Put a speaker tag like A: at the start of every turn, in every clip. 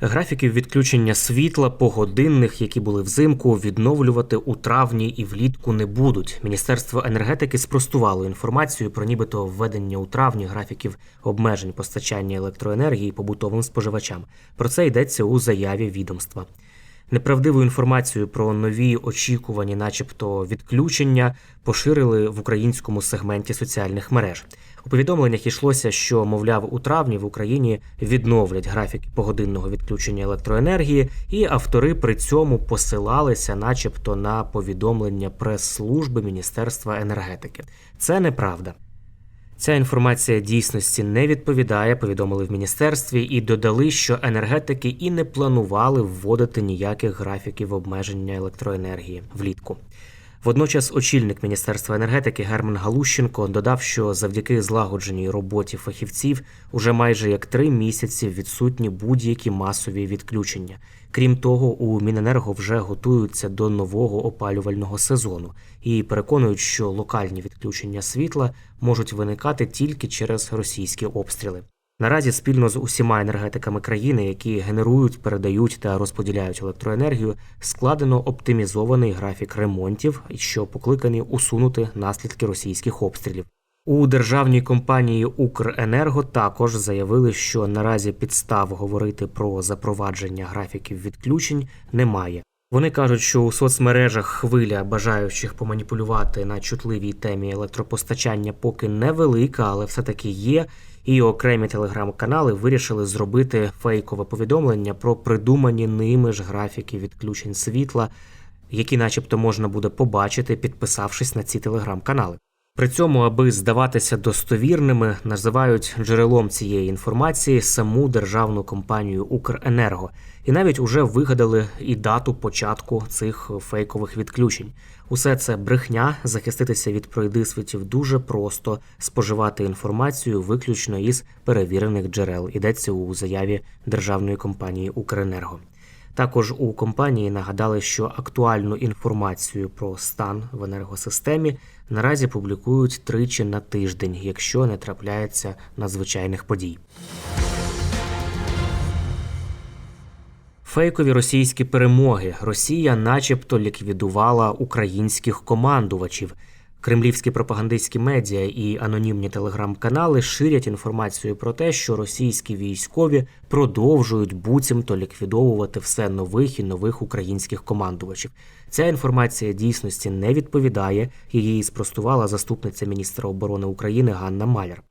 A: Графіків відключення світла погодинних, які були взимку, відновлювати у травні і влітку не будуть. Міністерство енергетики спростувало інформацію про нібито введення у травні графіків обмежень постачання електроенергії побутовим споживачам. Про це йдеться у заяві відомства. Неправдиву інформацію про нові очікувані, начебто, відключення поширили в українському сегменті соціальних мереж. У повідомленнях йшлося, що, мовляв, у травні в Україні відновлять графік погодинного відключення електроенергії, і автори при цьому посилалися, начебто, на повідомлення прес-служби Міністерства енергетики. Це неправда. Ця інформація дійсності не відповідає, повідомили в міністерстві, і додали, що енергетики і не планували вводити ніяких графіків обмеження електроенергії влітку. Водночас очільник Міністерства енергетики Герман Галущенко додав, що завдяки злагодженій роботі фахівців уже майже як три місяці відсутні будь-які масові відключення. Крім того, у Міненерго вже готуються до нового опалювального сезону і переконують, що локальні відключення світла можуть виникати тільки через російські обстріли. Наразі спільно з усіма енергетиками країни, які генерують, передають та розподіляють електроенергію, складено оптимізований графік ремонтів, що покликані усунути наслідки російських обстрілів. У державній компанії Укренерго також заявили, що наразі підстав говорити про запровадження графіків відключень немає. Вони кажуть, що у соцмережах хвиля бажаючих поманіпулювати на чутливій темі електропостачання поки невелика, але все-таки є. І окремі телеграм-канали вирішили зробити фейкове повідомлення про придумані ними ж графіки відключень світла, які, начебто, можна буде побачити, підписавшись на ці телеграм-канали. При цьому, аби здаватися достовірними, називають джерелом цієї інформації саму державну компанію Укренерго, і навіть уже вигадали і дату початку цих фейкових відключень. Усе це брехня, захиститися від пройдисвітів дуже просто, споживати інформацію виключно із перевірених джерел. Йдеться у заяві державної компанії Укренерго. Також у компанії нагадали, що актуальну інформацію про стан в енергосистемі наразі публікують тричі на тиждень, якщо не трапляється надзвичайних подій. Фейкові російські перемоги. Росія, начебто, ліквідувала українських командувачів. Кремлівські пропагандистські медіа і анонімні телеграм-канали ширять інформацію про те, що російські військові продовжують буцімто ліквідовувати все нових і нових українських командувачів. Ця інформація дійсності не відповідає. Її спростувала заступниця міністра оборони України Ганна Маляр.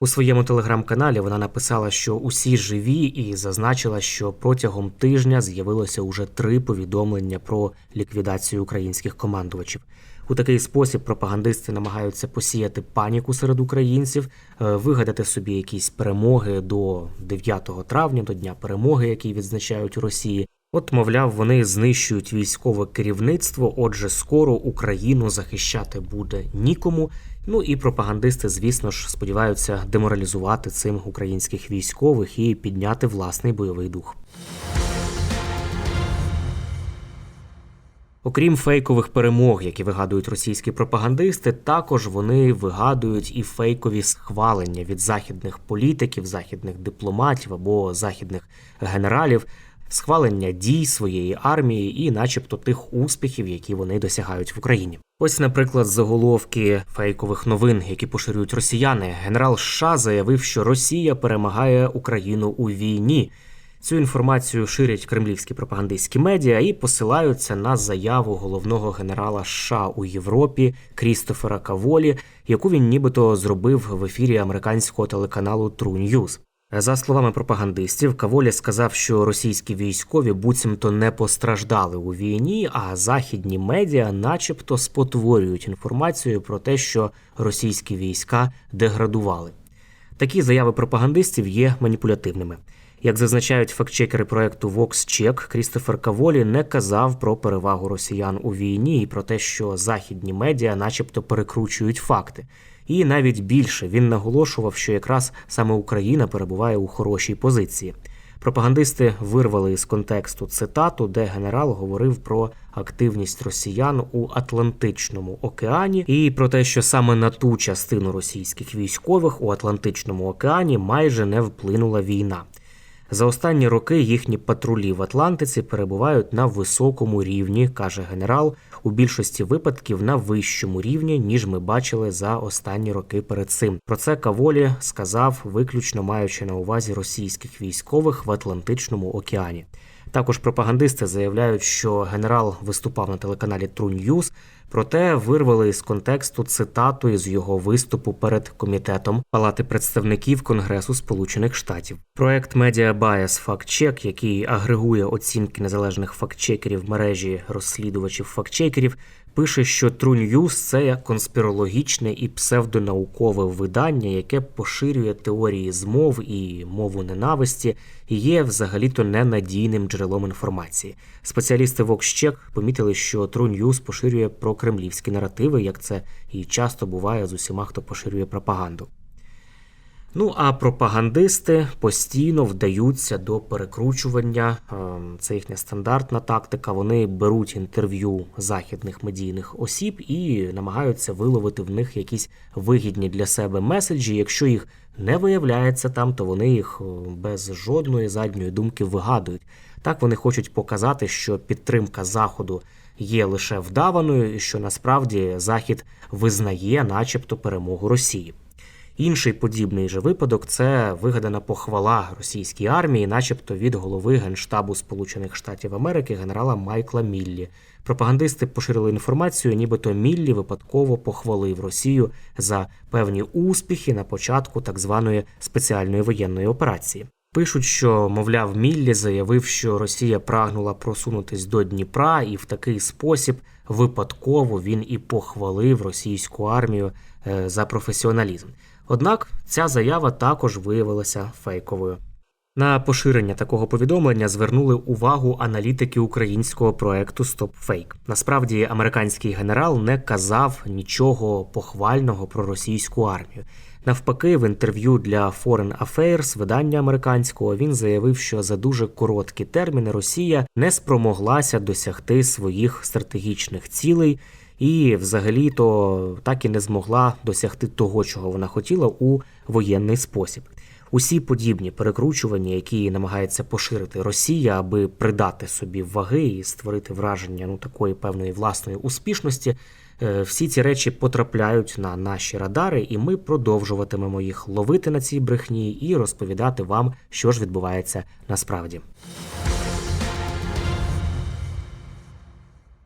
A: У своєму телеграм-каналі вона написала, що усі живі, і зазначила, що протягом тижня з'явилося уже три повідомлення про ліквідацію українських командувачів. У такий спосіб пропагандисти намагаються посіяти паніку серед українців, е, вигадати собі якісь перемоги до 9 травня, до дня перемоги, який відзначають у Росії. От, мовляв, вони знищують військове керівництво. Отже, скоро Україну захищати буде нікому. Ну і пропагандисти, звісно ж, сподіваються деморалізувати цим українських військових і підняти власний бойовий дух. Окрім фейкових перемог, які вигадують російські пропагандисти, також вони вигадують і фейкові схвалення від західних політиків, західних дипломатів або західних генералів. схвалення дій своєї армії і, начебто, тих успіхів, які вони досягають в Україні. Ось, наприклад, заголовки фейкових новин, які поширюють росіяни. Генерал США заявив, що Росія перемагає Україну у війні. Цю інформацію ширять кремлівські пропагандистські медіа і посилаються на заяву головного генерала США у Європі Крістофера Каволі, яку він нібито зробив в ефірі американського телеканалу True News. За словами пропагандистів, Каволі сказав, що російські військові буцімто не постраждали у війні, а західні медіа, начебто, спотворюють інформацію про те, що російські війська деградували. Такі заяви пропагандистів є маніпулятивними. Як зазначають фактчекери проекту VoxCheck, Крістофер Каволі не казав про перевагу росіян у війні і про те, що західні медіа, начебто, перекручують факти. І навіть більше він наголошував, що якраз саме Україна перебуває у хорошій позиції. Пропагандисти вирвали із контексту цитату, де генерал говорив про активність росіян у Атлантичному океані і про те, що саме на ту частину російських військових у Атлантичному океані майже не вплинула війна. За останні роки їхні патрулі в Атлантиці перебувають на високому рівні, каже генерал, у більшості випадків на вищому рівні, ніж ми бачили за останні роки перед цим. Про це Каволі сказав, виключно маючи на увазі російських військових в Атлантичному океані. Також пропагандисти заявляють, що генерал виступав на телеканалі True News, проте вирвали із контексту цитату із його виступу перед комітетом Палати представників Конгресу Сполучених Штатів. Проект Media Bias Fact Check, який агрегує оцінки незалежних фактчекерів мережі розслідувачів фактчекерів, пише, що True News – це конспірологічне і псевдонаукове видання, яке поширює теорії змов і мову ненависті, і є взагалі-то ненадійним джерелом інформації. Спеціалісти VoxCheck помітили, що True News поширює прокремлівські наративи, як це і часто буває з усіма, хто поширює пропаганду. Ну а пропагандисти постійно вдаються до перекручування. Ем, Це їхня стандартна тактика. Вони беруть інтерв'ю західних медійних осіб і намагаються виловити в них якісь вигідні для себе меседжі. Якщо їх не виявляється там, то вони їх е, без жодної задньої думки вигадують. Так вони хочуть показати, що підтримка заходу є лише вдаваною, і що насправді Захід визнає, начебто, перемогу Росії. Інший подібний же випадок це вигадана похвала російській армії, начебто від голови Генштабу Сполучених Штатів Америки генерала Майкла Міллі. Пропагандисти поширили інформацію, нібито Міллі випадково похвалив Росію за певні успіхи на початку так званої спеціальної воєнної операції. Пишуть, що, мовляв, Міллі заявив, що Росія прагнула просунутись до Дніпра, і в такий спосіб випадково він і похвалив російську армію е, за професіоналізм. Однак ця заява також виявилася фейковою. На поширення такого повідомлення звернули увагу аналітики українського проекту StopFake. Насправді, американський генерал не казав нічого похвального про російську армію. Навпаки, в інтерв'ю для Foreign Affairs, видання американського, він заявив, що за дуже короткі терміни Росія не спромоглася досягти своїх стратегічних цілей і, взагалі-то, так і не змогла досягти того, чого вона хотіла у воєнний спосіб. Усі подібні перекручування, які намагається поширити Росія, аби придати собі ваги і створити враження ну такої певної власної успішності, е, всі ці речі потрапляють на наші радари, і ми продовжуватимемо їх ловити на цій брехні і розповідати вам, що ж відбувається насправді.